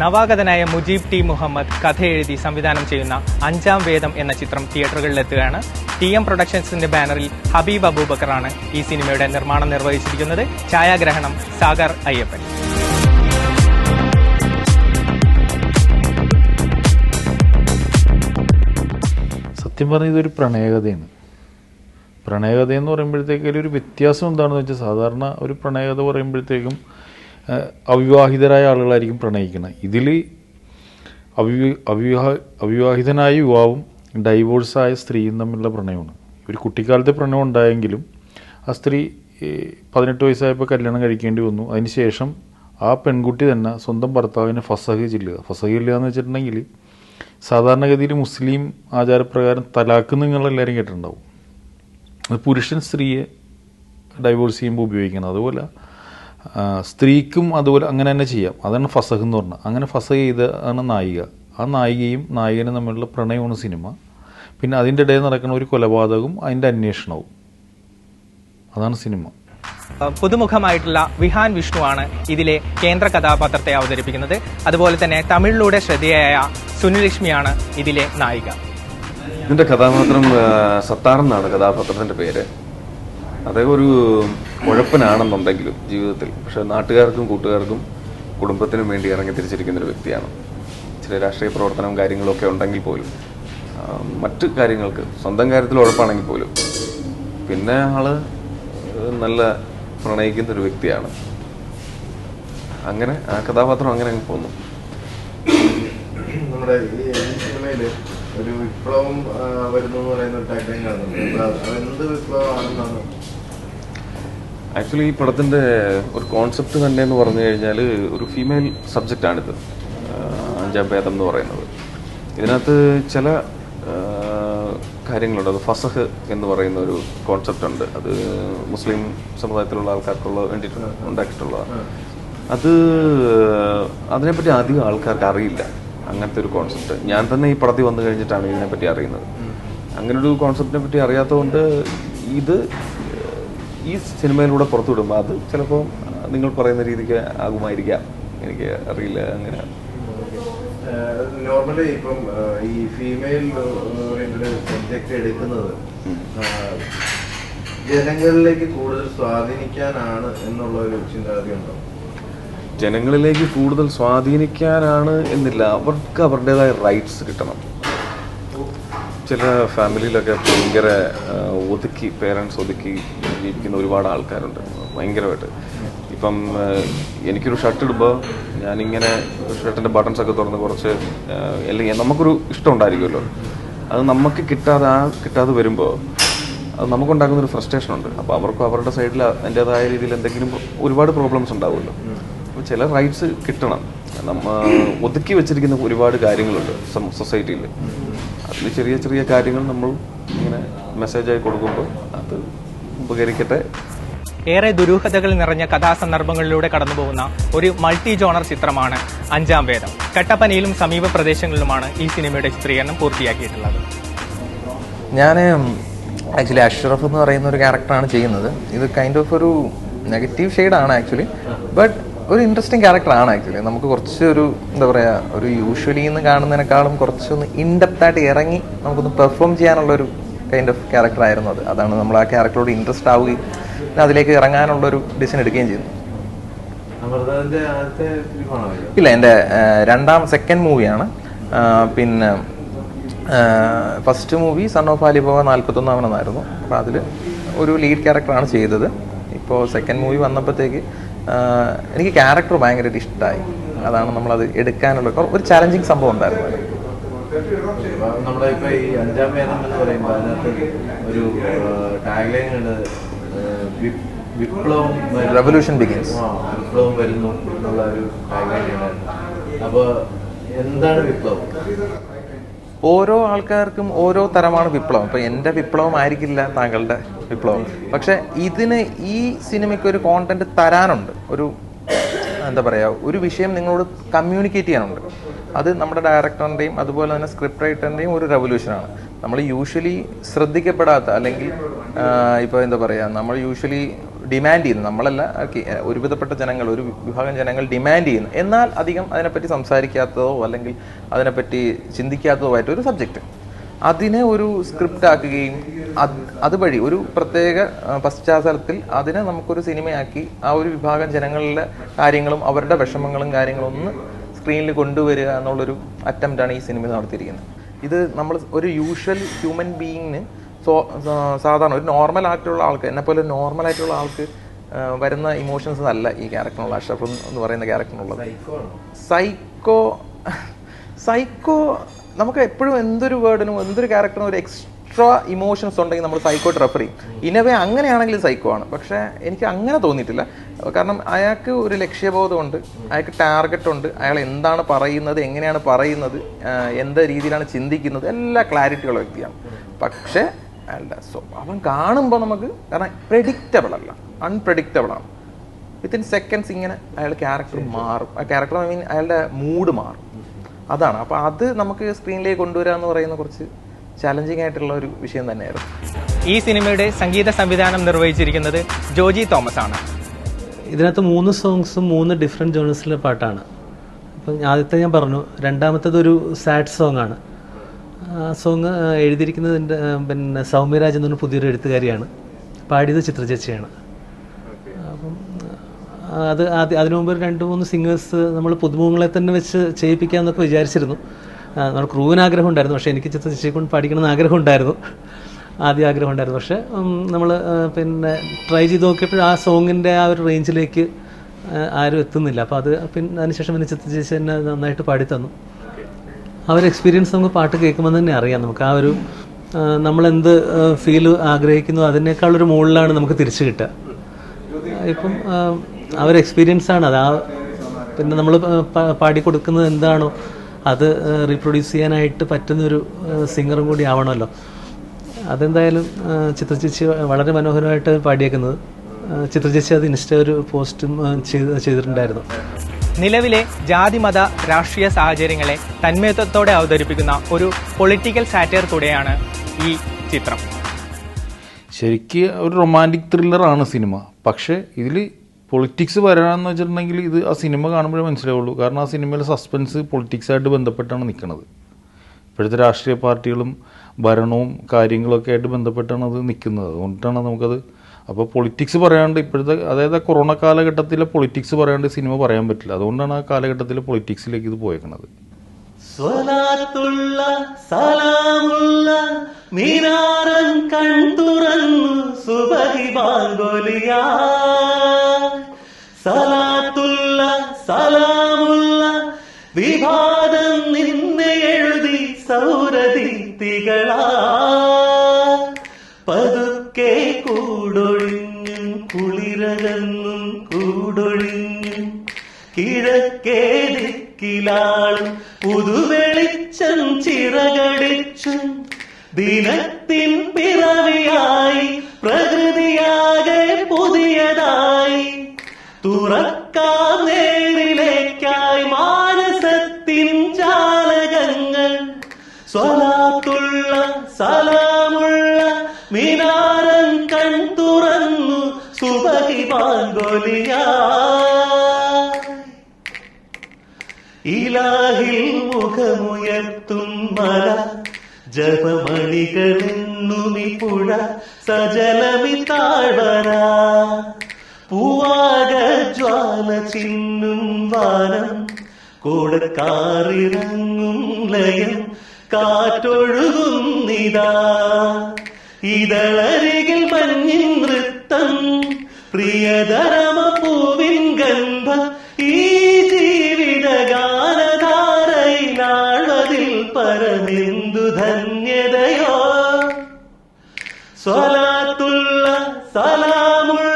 നവാഗതനായ മുജീബ് ടി മുഹമ്മദ് കഥ എഴുതി സംവിധാനം ചെയ്യുന്ന അഞ്ചാം വേദം എന്ന ചിത്രം തിയേറ്ററുകളിലെത്തുകയാണ്. ടി എം പ്രൊഡക്ഷൻസിന്റെ ബാനറിൽ ഹബീബ് അബൂബക്കറാണ് ഈ സിനിമയുടെ നിർമ്മാണം നിർവഹിച്ചിരിക്കുന്നത്. ഛായാഗ്രഹണം സാഗർ അയ്യപ്പൻ. സത്യം പറഞ്ഞ ഇതൊരു പ്രണയകഥയാണ്. പ്രണയകഥ എന്ന് പറയുമ്പോഴത്തേക്ക് ഒരു വ്യത്യാസം എന്താണെന്ന് വെച്ചാൽ സാധാരണ ഒരു പ്രണയകഥ പറയുമ്പോഴത്തേക്കും അവിവാഹിതരായ ആളുകളായിരിക്കും പ്രണയിക്കുന്നത്. ഇതിൽ അവി അവിവാഹ അവിവാഹിതനായ യുവാവും ഡൈവോഴ്സായ സ്ത്രീയും തമ്മിലുള്ള പ്രണയമാണ്. ഒരു കുട്ടിക്കാലത്തെ പ്രണയം ഉണ്ടായെങ്കിലും ആ സ്ത്രീ പതിനെട്ട് വയസ്സായപ്പോൾ കല്യാണം കഴിക്കേണ്ടി വന്നു. അതിനുശേഷം ആ പെൺകുട്ടി തന്നെ സ്വന്തം ഭർത്താവിനെ ഫസഹ് ചെല്ലുക. ഫസഹ് ചെല്ലുക എന്ന് വെച്ചിട്ടുണ്ടെങ്കിൽ സാധാരണഗതിയിൽ മുസ്ലിം ആചാരപ്രകാരം തലാക്ക് നിങ്ങളെല്ലാവരും കേട്ടിട്ടുണ്ടാവും. അത് പുരുഷൻ സ്ത്രീയെ ഡൈവോഴ്സ് ചെയ്യുമ്പോൾ ഉപയോഗിക്കുന്നത് അതുപോലെ സ്ത്രീക്കും അതുപോലെ അങ്ങനെ തന്നെ ചെയ്യാം. അതാണ് ഫസഹ് എന്ന് പറഞ്ഞത് അങ്ങനെ ഫസഹ് ചെയ്താണ് നായിക. ആ നായികയും നായകനും തമ്മിലുള്ള പ്രണയമാണ് സിനിമ. പിന്നെ അതിന്റെ ഇടയിൽ നടക്കുന്ന ഒരു കൊലപാതകവും അതിന്റെ അന്വേഷണവും. അതാണ് സിനിമ. പുതുമുഖമായിട്ടുള്ള വിഹാൻ വിഷ്ണുവാണ് ഇതിലെ കേന്ദ്ര കഥാപാത്രത്തെ അവതരിപ്പിക്കുന്നത്. അതുപോലെ തന്നെ തമിഴിലൂടെ ശ്രദ്ധേയായ സുനിലക്ഷ്മിയാണ് ഇതിലെ നായിക. ഇതിന്റെ കഥാപാത്രം സത്താർ എന്നാണ് കഥാപാത്രത്തിന്റെ പേര്. അദ്ദേഹം ഒരു ജീവിതത്തിൽ. പക്ഷെ നാട്ടുകാർക്കും കൂട്ടുകാർക്കും കുടുംബത്തിനും വേണ്ടി ഇറങ്ങി തിരിച്ചിരിക്കുന്ന ഒരു വ്യക്തിയാണ്. ചില രാഷ്ട്രീയ പ്രവർത്തനവും കാര്യങ്ങളൊക്കെ ഉണ്ടെങ്കിൽ പോലും മറ്റ് കാര്യങ്ങൾക്ക് സ്വന്തം കാര്യത്തിൽ ഉഴപ്പാണെങ്കിൽ പോലും പിന്നെ ആൾ നല്ല പ്രണയിക്കുന്ന ഒരു വ്യക്തിയാണ്. അങ്ങനെ ആ കഥാപാത്രം അങ്ങനെ അങ്ങ് പോന്നു. നമ്മുടെ ഒരു വിപ്ലവം വരുന്നു എന്ന് പറയുന്ന ഒരു ടാഗ്ലൈൻ വിപ്ലവമാണെന്നാണ്? ആക്ച്വലി ഈ പടത്തിന്റെ ഒരു കോൺസെപ്റ്റ് തന്നെ എന്ന് പറഞ്ഞു കഴിഞ്ഞാൽ ഒരു ഫീമെയിൽ സബ്ജക്റ്റാണിത് അഞ്ചാം ഭേദം എന്ന് പറയുന്നത്. ഇതിനകത്ത് ചില കാര്യങ്ങളുണ്ട്. അത് ഫസഹ് എന്ന് പറയുന്ന ഒരു കോൺസെപ്റ്റ് ഉണ്ട്. അത് മുസ്ലിം സമുദായത്തിലുള്ള ആൾക്കാർക്കുള്ള വേണ്ടിയിട്ട് ഉണ്ടാക്കിയിട്ടുള്ളതാണ്. അത് അതിനെപ്പറ്റി അധികം ആൾക്കാർക്ക് അറിയില്ല. അങ്ങനത്തെ ഒരു കോൺസെപ്റ്റ് ഞാൻ തന്നെ ഈ പടത്തിൽ വന്നു കഴിഞ്ഞിട്ടാണ് ഇതിനെപ്പറ്റി അറിയുന്നത്. അങ്ങനെ ഒരു കോൺസെപ്റ്റിനെ പറ്റി അറിയാത്തതുകൊണ്ട് ഇത് ഈ സിനിമയിലൂടെ പുറത്തുവിടുമ്പോൾ അത് ചിലപ്പോൾ നിങ്ങൾ പറയുന്ന രീതിക്ക് ആകുമായിരിക്കാം. എനിക്ക് അറിയില്ല അങ്ങനെ. നോർമലി ഇപ്പം ഈ ഫീമെയിൽ ഓറിയന്റഡ് സബ്ജക്ട് എടുക്കുന്നത് ജനങ്ങളിലേക്ക് കൂടുതൽ സ്വാധീനിക്കാനാണ് എന്നുള്ള ഒരു ചിന്താഗതി ഉണ്ടോ? ജനങ്ങളിലേക്ക് കൂടുതൽ സ്വാധീനിക്കാനാണ് എന്നില്ല. അവർക്ക് അവരുടേതായ റൈറ്റ്സ് കിട്ടണം. ചില ഫാമിലിയിലൊക്കെ ഭയങ്കര ഒതുക്കി പേരൻസ് ഒതുക്കി ജീവിക്കുന്ന ഒരുപാട് ആൾക്കാരുണ്ട്. ഭയങ്കരമായിട്ട്. ഇപ്പം എനിക്കൊരു ഷർട്ട് ഇടുമ്പോൾ ഞാനിങ്ങനെ ഷർട്ടിന്റെ ബട്ടൺസൊക്കെ തുറന്ന് കുറച്ച് അല്ലെങ്കിൽ നമുക്കൊരു ഇഷ്ടം ഉണ്ടായിരിക്കുമല്ലോ. അത് നമുക്ക് കിട്ടാതെ ആ കിട്ടാതെ വരുമ്പോൾ അത് നമുക്കുണ്ടാകുന്ന ഒരു ഫ്രസ്ട്രേഷൻ ഉണ്ട്. അപ്പോൾ അവർക്കും അവരുടെ സൈഡിൽ അതിന്റെതായ രീതിയിൽ എന്തെങ്കിലും ഒരുപാട് പ്രോബ്ലംസ് ഉണ്ടാവുമല്ലോ. അപ്പോൾ ചില റൈറ്റ്സ് കിട്ടണം. നമ്മ ഒതുക്കി വെച്ചിരിക്കുന്ന ഒരുപാട് കാര്യങ്ങളുണ്ട് സൊസൈറ്റിയിൽ അതിൽ ചെറിയ ചെറിയ കാര്യങ്ങൾ നമ്മൾ ഇങ്ങനെ മെസ്സേജായി കൊടുക്കുമ്പോൾ അത് ഉപകരിക്കട്ടെ. ഏറെ ദുരൂഹതകൾ നിറഞ്ഞ കഥാസന്ദർഭങ്ങളിലൂടെ കടന്നുപോകുന്ന ഒരു മൾട്ടി ജോണർ ചിത്രമാണ് അഞ്ചാം വേദം. കട്ടപ്പനയിലും സമീപ പ്രദേശങ്ങളിലുമാണ് ഈ സിനിമയുടെ ചിത്രീകരണം പൂർത്തിയാക്കിയിട്ടുള്ളത്. ഞാൻ ആക്ച്വലി അഷ്റഫ് എന്ന് പറയുന്ന ഒരു ക്യാരക്ടറാണ് ചെയ്യുന്നത്. ഇത് കൈൻഡ് ഓഫ് ഒരു നെഗറ്റീവ് ഷെയ്ഡാണ് ആക്ച്വലി ബട്ട് ഒരു ഇൻട്രസ്റ്റിംഗ് ക്യാരക്ടറാണ് ആക്ച്വലി നമുക്ക് കുറച്ച് ഒരു എന്താ പറയുക ഒരു യൂഷ്വലി എന്ന് കാണുന്നതിനേക്കാളും കുറച്ചൊന്ന് ഇൻഡെപ്തായിട്ട് ഇറങ്ങി നമുക്കൊന്ന് പെർഫോം ചെയ്യാനുള്ള ഒരു കൈൻഡ് ഓഫ് ക്യാരക്ടർ ആയിരുന്നു അത്. അതാണ് നമ്മൾ ആ ക്യാരക്ടറോട് ഇൻട്രസ്റ്റ് ആവുകയും അതിലേക്ക് ഇറങ്ങാനുള്ള ഒരു ഡിസിഷൻ എടുക്കുകയും ചെയ്തു. ഇല്ല എന്റെ രണ്ടാം സെക്കൻഡ് മൂവിയാണ് പിന്നെ first movie son of Alibaba നാൽപ്പത്തൊന്നാമനെന്നായിരുന്നു അപ്പോൾ അതിൽ ഒരു ലീഡ് ക്യാരക്ടറാണ് ചെയ്തത്. ഇപ്പോൾ സെക്കൻഡ് മൂവി വന്നപ്പോഴത്തേക്ക് എനിക്ക് ക്യാരക്ടർ ഭയങ്കരമായിട്ട് ഇഷ്ടമായി അതാണ് നമ്മളത് എടുക്കാനുള്ള ഒരു ചലഞ്ചിങ് സംഭവം ഉണ്ടായിരുന്നു നമ്മുടെ ഇപ്പൊ ഈ അഞ്ചാം വേദം എന്ന് പറയുമ്പോൾ അതിനകത്ത് ഒരു ടാഗ്ലൈൻ ഉണ്ട്. വിപ്ലവം വരുന്നു. ബിഗിൻസ് വിപ്ലവം വരുന്നു എന്നുള്ള ഒരു ടാഗ്ലൈൻ ഉണ്ടായിരുന്നു. അപ്പോൾ എന്താണ് വിപ്ലവം? ഓരോ ആൾക്കാർക്കും ഓരോ തരമാണ് വിപ്ലവം. ഇപ്പം എന്റെ വിപ്ലവം ആയിരിക്കില്ല താങ്കളുടെ വിപ്ലവം. പക്ഷേ ഇതിന് ഈ സിനിമയ്ക്ക് ഒരു കോണ്ടന്റ് തരാനുണ്ട്. ഒരു എന്താ പറയുക ഒരു വിഷയം നിങ്ങളോട് കമ്മ്യൂണിക്കേറ്റ് ചെയ്യാനുണ്ട്. അത് നമ്മുടെ ഡയറക്ടറിന്റെയും അതുപോലെ തന്നെ സ്ക്രിപ്റ്റ് റൈറ്ററിന്റെയും ഒരു റെവല്യൂഷനാണ് നമ്മൾ യൂഷ്വലി ശ്രദ്ധിക്കപ്പെടാത്ത അല്ലെങ്കിൽ ഇപ്പോൾ എന്താ പറയുക നമ്മൾ യൂഷ്വലി ഡിമാൻഡ് ചെയ്യുന്നു. നമ്മളല്ല ഒരുവിധപ്പെട്ട ജനങ്ങൾ ഒരു വിഭാഗം ജനങ്ങൾ ഡിമാൻഡ് ചെയ്യുന്നു. എന്നാൽ അധികം അതിനെപ്പറ്റി സംസാരിക്കാത്തതോ അല്ലെങ്കിൽ അതിനെപ്പറ്റി ചിന്തിക്കാത്തതോ ആയിട്ട് ഒരു സബ്ജക്റ്റ് അതിനെ ഒരു സ്ക്രിപ്റ്റ് ആക്കുകയും അത് അതുവഴി ഒരു പ്രത്യേക പശ്ചാത്തലത്തിൽ അതിനെ നമുക്കൊരു സിനിമയാക്കി ആ ഒരു വിഭാഗം ജനങ്ങളുടെ കാര്യങ്ങളും അവരുടെ വിഷമങ്ങളും കാര്യങ്ങളും ഒന്ന് സ്ക്രീനിൽ കൊണ്ടുവരിക എന്നുള്ളൊരു അറ്റംപ്റ്റാണ് ഈ സിനിമ നടത്തിയിരിക്കുന്നത്. ഇത് നമ്മൾ ഒരു യൂഷ്വൽ ഹ്യൂമൻ ബീയിങ്ങിന് സോ സാധാരണ ഒരു നോർമൽ ആയിട്ടുള്ള ആൾക്ക് എന്നെ പോലെ നോർമൽ ആയിട്ടുള്ള ആൾക്ക് വരുന്ന ഇമോഷൻസ് അല്ല ഈ ക്യാരക്ടറിനുള്ള അഷഫ് എന്ന് പറയുന്ന ക്യാരക്ടറിനുള്ളത് സൈക്കോ സൈക്കോ നമുക്ക് എപ്പോഴും എന്തൊരു വേർഡിനും എന്തൊരു ക്യാരക്ടറിനും ഒരു എക്സ്ട്രാ ഇമോഷൻസ് ഉണ്ടെങ്കിൽ നമ്മൾ സൈക്കോട്ട് റെഫർ ചെയ്യും. ഇനവേ അങ്ങനെയാണെങ്കിൽ സൈക്കോ ആണ്. പക്ഷേ എനിക്ക് അങ്ങനെ തോന്നിയിട്ടില്ല. കാരണം അയാൾക്ക് ഒരു ലക്ഷ്യബോധമുണ്ട് അയാൾക്ക് ടാർഗറ്റ് ഉണ്ട് അയാൾ എന്താണ് പറയുന്നത് എങ്ങനെയാണ് പറയുന്നത് എന്ത് രീതിയിലാണ് ചിന്തിക്കുന്നത് എല്ലാ ക്ലാരിറ്റിയുള്ള വ്യക്തിയാണ്. പക്ഷേ അയാളുടെ അവൻ കാണുമ്പോൾ നമുക്ക് കാരണം പ്രെഡിക്റ്റബിൾ അല്ല. അൺപ്രഡിക്റ്റബിൾ ആണ്. വിത്തിൻ സെക്കൻഡ്സ് ഇങ്ങനെ അയാൾ ക്യാരക്ടർ മാറും. ആ ക്യാരക്ടർ ഐ മീൻ അയാളുടെ മൂഡ് മാറും. അതാണ്. അപ്പോൾ അത് നമുക്ക് സ്ക്രീനിലേക്ക് കൊണ്ടുവരിക എന്ന് പറയുന്ന കുറച്ച് ചലഞ്ചിങ് ആയിട്ടുള്ള ഒരു വിഷയം തന്നെയായിരുന്നു. ഈ സിനിമയുടെ സംഗീത സംവിധാനം നിർവഹിച്ചിരിക്കുന്നത് ജോജി തോമസ് ആണ്. ഇതിനകത്ത് മൂന്ന് സോങ്സും മൂന്ന് ഡിഫറെന്റ് ജോണേഴ്സിലെ പാട്ടാണ്. അപ്പം ആദ്യത്തെ ഞാൻ പറഞ്ഞു രണ്ടാമത്തേത് ഒരു സാഡ് സോങ് ആണ്. സോങ് എഴുതിയിരിക്കുന്നത് എന്റെ പിന്നെ സൗമ്യരാജ് എന്നൊരു പുതിയൊരു എഴുത്തുകാരിയാണ്. പാടിയത് ചിത്രചേച്ചിയാണ് അപ്പം അത് ആദ്യം അതിനു മുമ്പ് രണ്ട് മൂന്ന് സിംഗേഴ്സ് നമ്മൾ പുതുമുഖങ്ങളെ തന്നെ വെച്ച് ചെയ്യിപ്പിക്കാമെന്നൊക്കെ വിചാരിച്ചിരുന്നു. നമ്മൾ നമ്മുടെ ക്രൂവിന് ആഗ്രഹം ഉണ്ടായിരുന്നു. പക്ഷേ എനിക്ക് ചിത്രചേച്ചിയെ കൊണ്ട് പാടിക്കണമെന്ന് ആഗ്രഹം ഉണ്ടായിരുന്നു. ആദ്യം ആഗ്രഹം ഉണ്ടായിരുന്നു. പക്ഷേ നമ്മൾ പിന്നെ ട്രൈ ചെയ്ത് നോക്കിയപ്പോൾ ആ സോങ്ങിന്റെ ആ ഒരു റേഞ്ചിലേക്ക് ആരും എത്തുന്നില്ല. അപ്പോൾ അത് പിന്നെ അതിനുശേഷം പിന്നെ ചിത്രചേച്ചി തന്നെ നന്നായിട്ട് പാടി തന്നു. ആ ഒരു എക്സ്പീരിയൻസ് നമുക്ക് പാട്ട് കേൾക്കുമ്പോൾ തന്നെ അറിയാം നമുക്ക്. ആ ഒരു നമ്മൾ നമ്മളെന്ത് ഫീൽ ആഗ്രഹിക്കുന്നു അതിനേക്കാൾ ഒരു മുകളിലാണ് നമുക്ക് തിരിച്ചു കിട്ടുക. ഇപ്പം ആ, ഒരു എക്സ്പീരിയൻസ് ആണ് അത്. ആ പിന്നെ നമ്മൾ പാടിക്കൊടുക്കുന്നത് എന്താണോ അത് റീപ്രൊഡ്യൂസ് ചെയ്യാനായിട്ട് പറ്റുന്നൊരു സിംഗറും കൂടി ആവണമല്ലോ. അതെന്തായാലും ചിത്രചേച്ചി വളരെ മനോഹരമായിട്ട് പാടിയേക്കുന്നത്. ചിത്രചേച്ചി അത് ഇൻസ്റ്റ ഒരു പോസ്റ്റും ചെയ്തിട്ടുണ്ടായിരുന്നു. നിലവിലെ ജാതിമത രാഷ്ട്രീയ സാഹചര്യങ്ങളെ തന്മയത്വത്തോടെ അവതരിപ്പിക്കുന്ന ഒരു പൊളിറ്റിക്കൽ സാറ്റയർ കൂടെയാണ് ഈ ചിത്രം. ശരിക്ക് ഒരു റൊമാന്റിക് ത്രില്ലറാണ് സിനിമ. പക്ഷേ ഇതിൽ പൊളിറ്റിക്സ് വരാമെന്ന് വെച്ചിട്ടുണ്ടെങ്കിൽ ഇത് ആ സിനിമ കാണുമ്പോഴേ മനസ്സിലാവുള്ളൂ. കാരണം ആ സിനിമയിലെ സസ്പെൻസ് പൊളിറ്റിക്സായിട്ട് ബന്ധപ്പെട്ടാണ് നിൽക്കുന്നത് ഇപ്പോഴത്തെ രാഷ്ട്രീയ പാർട്ടികളും ഭരണവും കാര്യങ്ങളൊക്കെ ആയിട്ട് ബന്ധപ്പെട്ടാണ് അത് നിൽക്കുന്നത് അതുകൊണ്ടിട്ടാണ് നമുക്കത് അപ്പോൾ പൊളിറ്റിക്സ് പറയാണ്ട് ഇപ്പോഴത്തെ അതായത് കൊറോണ കാലഘട്ടത്തിലെ പൊളിറ്റിക്സ് പറയാണ്ട് സിനിമ പറയാൻ പറ്റില്ല. അതുകൊണ്ടാണ് ആ കാലഘട്ടത്തിലെ പൊളിറ്റിക്സിലേക്ക് ഇത് പോയേക്കുന്നത് സ്വലാത്തുള്ള സലാമുള്ള സുബഹി വിവാദം നിന്നെ എഴുതി സൗരദീപ്തികളാ കുളിരകന്നും കൂടൊഴിഞ്ഞ് കിഴക്കേ ദിക്കിലാളും പുതുവെളിച്ചം ചിറകടിച്ചു. ദിനത്തിൻ പിറവിയായി പ്രകൃതിയാകെ പുതിയതായി. തുറക്കാൻ നേരിലേക്കായി മാനസത്തിൻ ജാലകങ്ങൾ സ്വലാത്തുള്ള പാങ്കൊലിയാ ഇലാഹിൽ മുഖമുയർത്തും മല ജപമണികളെന്നുമി പുഴ സജലമി താഴ്വര. പൂവാക ജ്വാല ചിന്നും വാനം കൂടക്കാറിറങ്ങും ലയം കാറ്റൊഴുകുന്നിതാ ഇതളരികിൽ മഞ്ഞിൻ നൃത്തം പ്രിയതരമ പൂവിൻ ഗന്ധ ഈ ജീവിത ഗാനധാരയിലാഴ്വതിൽ പരമെന്തു ധന്യതയോ? സ്വലാത്തുള്ള സലാമുള്ള